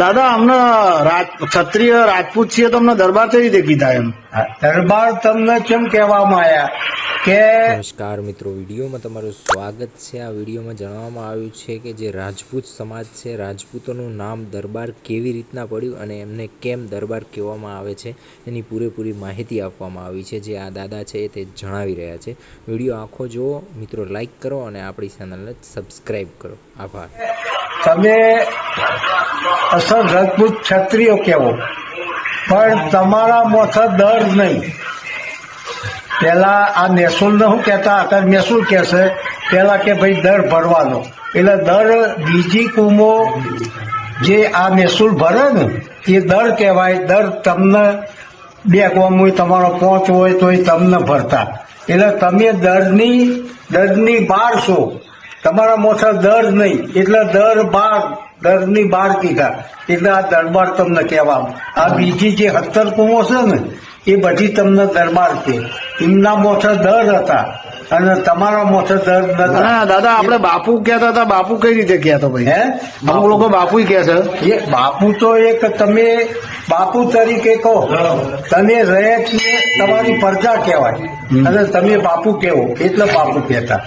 દાદા અમને ક્ષત્રિય રાજપૂત છીએ તો અમને દરબાર કઈ રીતે કીધા એમ? દરબાર તમને કેમ કહેવામાં આવ્યા કે નમસ્કાર મિત્રો વિડીયોમાં તમારું સ્વાગત છે. આ વિડીયોમાં જણાવવામાં આવ્યું છે કે જે રાજપૂત સમાજ છે રાજપૂતોનું નામ દરબાર કેવી રીતના પડ્યું અને એમને કેમ દરબાર કહેવામાં આવે છે એની પૂરેપૂરી માહિતી આપવામાં આવી છે. જે આ દાદા છે તે જણાવી રહ્યા છે. વીડિયો આખો જુઓ મિત્રો લાઈક કરો અને આપણી ચેનલને સબસ્ક્રાઈબ કરો. આભાર. તમે અસલ રાજપૂત ક્ષત્રિયો કેવો? પણ તમારા મોથા દર નહીં. પેલા આ મહેસૂલ ને શું કહેતા અત્યારે મહેસૂલ કહેશે પેલા કે ભાઈ દર ભરવાનો એટલે દર બીજી કુમો જે આ મહેસૂલ ભરે ને, એ દર કહેવાય, દર તમને બે કોમ હોય તમારો પહોંચ હોય તો એ તમને ભરતા. એટલે તમે દરની દરની બાર છો. તમારા મોથા દર નહીં. એટલે દર બાર દરની બાર કીધા. એટલે આ દરબાર તમને કહેવા આ બીજી જે હત્તર કુમો છે ને એ બધી તમને દરબાર છે. એમના મોથા દર હતા અને તમારા મોથે દર નતા. ના દાદા આપણે બાપુ કહેતા હતા બાપુ કઈ રીતે કહેતો ભાઈ? હે? અમુક લોકો બાપુ કહે છે. એ બાપુ તો એક તમે બાપુ તરીકે કહો. તમે રહે તમારી પ્રજા કહેવાય. અને તમે બાપુ કેવો એટલે બાપુ કહેતા.